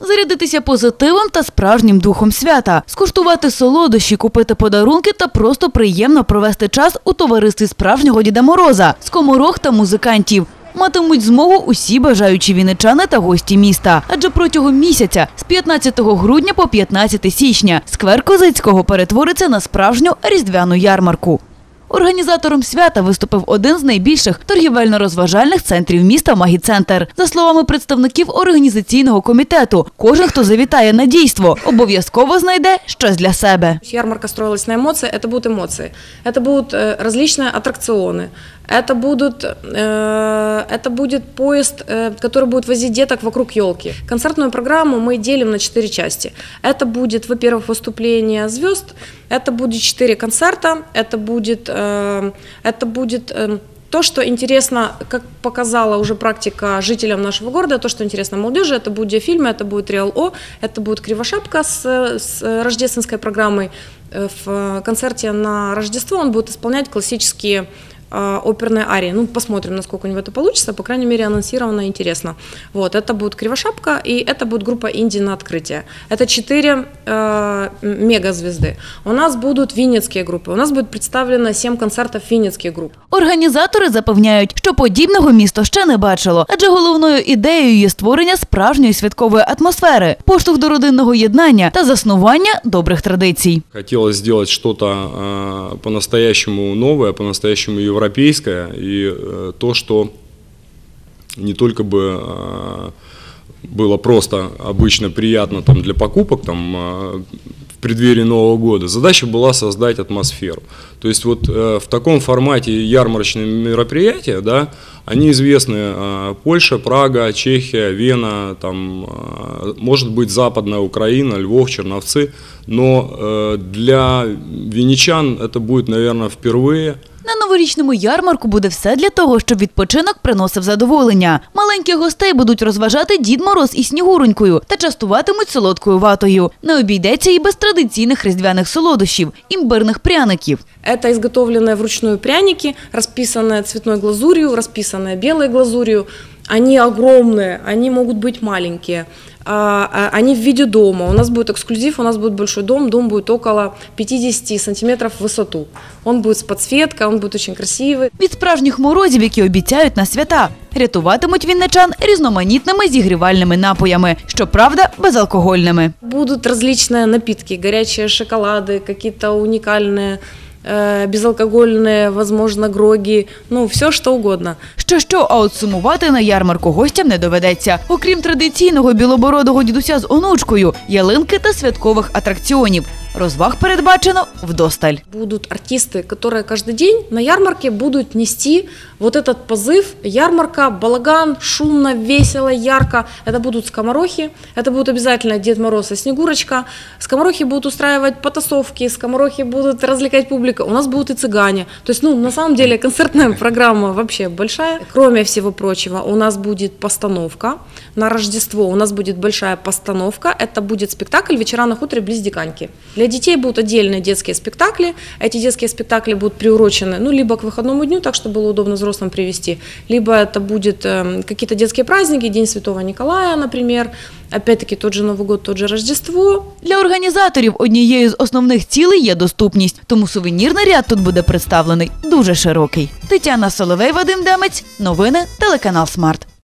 Зарядитися позитивом та справжнім духом свята, скуштувати солодощі, купити подарунки та просто приємно провести час у товаристві справжнього Діда Мороза, скоморох та музикантів. Матимуть змогу усі бажаючі вінничани та гості міста. Адже протягом місяця з 15 грудня по 15 січня сквер Козицького перетвориться на справжню різдвяну ярмарку. Організатором свята виступив один з найбільших торгівельно-розважальних центрів міста Магіцентр. За словами представників організаційного комітету, кожен, хто завітає на дійство, обов'язково знайде щось для себе. Ярмарка строилась на эмоции, это будут эмоции. Это будут э, различные аттракционы. Это, будут, э, это будет поезд, э, который будет возить деток вокруг елки. Концертную программу мы делим на четыре части. Это будет, во-первых, выступление звезд, это будет четыре концерта, это будет, э, это будет э, то, что интересно, как показала уже практика жителям нашего города, то, что интересно молодежи, это будут диафильмы, это будет Реал О, это будет Кривошапка с, с рождественской программой. Э, В концерте на Рождество он будет исполнять классические э, оперные арии. Ну, посмотрим, насколько у него это получится. По крайней мере, анонсировано интересно. Вот, это будет Кривошапка, и это будет группа Инди на открытие. Это четыре э, мегазвезды. У нас будут винницкие группы. У нас будет представлено семь концертов винницких групп. Організатори запевняють, що подібного місто ще не бачило, адже головною ідеєю є створення справжньої святкової атмосфери, поштовх до родинного єднання та заснування добрих традицій. Хотелось сделать что-то э, по-настоящему новое, по-настоящему Европейское, и э, то, что не только бы э, было просто обычно приятно там, для покупок там, э, в преддверии Нового года, задача была создать атмосферу. То есть вот в таком формате ярмарочные мероприятия, да, они известны Польша, Прага, Чехия, Вена, там, может быть Западная Украина, Львов, Черновцы, но для винничан это будет, наверное, впервые. На новорічному ярмарку буде все для того, щоб відпочинок приносив задоволення. Маленьких гостей будуть розважати Дід Мороз і Снігуронькою та частуватимуть солодкою ватою. Не обійдеться і без традиційних різдвяних солодощів, імбирних пряників. Это изготовленные вручную пряники, расписанные цветной глазурью, расписанные белой глазурью. Они огромные, они могут быть маленькие. А, а, Они в виде дома. У нас будет эксклюзив, у нас будет большой дом. Дом будет около 50 сантиметров в высоту. Он будет с подсветкой, он будет очень красивый. Від справжніх морозів, які обіцяють на свята, рятуватимуть вінничан різноманітними зігрівальними напоями, щоправда, безалкогольними. Будут различные напитки, горячие шоколады, какие-то уникальные э, безалкогольные, возможно, грогі, ну, все що угодно. Що що, а от сумувати на ярмарку гостям не доведеться. Окрім традиційного білобородого дідуся з онучкою, ялинки та святкових атракціонів. Розваг передбачено вдосталь. Будут артисты, которые каждый день на ярмарке будут нести вот этот позыв. Ярмарка, балаган, шумно, весело, ярко. Это будут скоморохи, это будут обязательно Дед Мороз и Снегурочка. Скоморохи будут устраивать потасовки, скоморохи будут развлекать публику. У нас будут и цыгане. То есть, ну, на самом деле, концертная программа вообще большая. Кроме всего прочего, у нас будет постановка на Рождество. У нас будет большая постановка. Это будет спектакль «Вечера на хуторе близ Диканьки». Для детей будут отдельные детские спектакли. Эти детские спектакли будут приурочены, ну, либо к выходному дню, так, чтобы было удобно взрослым привести, либо это будет эм, какие-то детские праздники, День Святого Николая, например, опять-таки тот же Новый год, тот же Рождество. Для організаторів однією з основних цілей є доступність, тому сувенірний ряд тут буде представлений дуже широкий. Тетяна Соловей, Вадим Демець, новини, телеканал Смарт.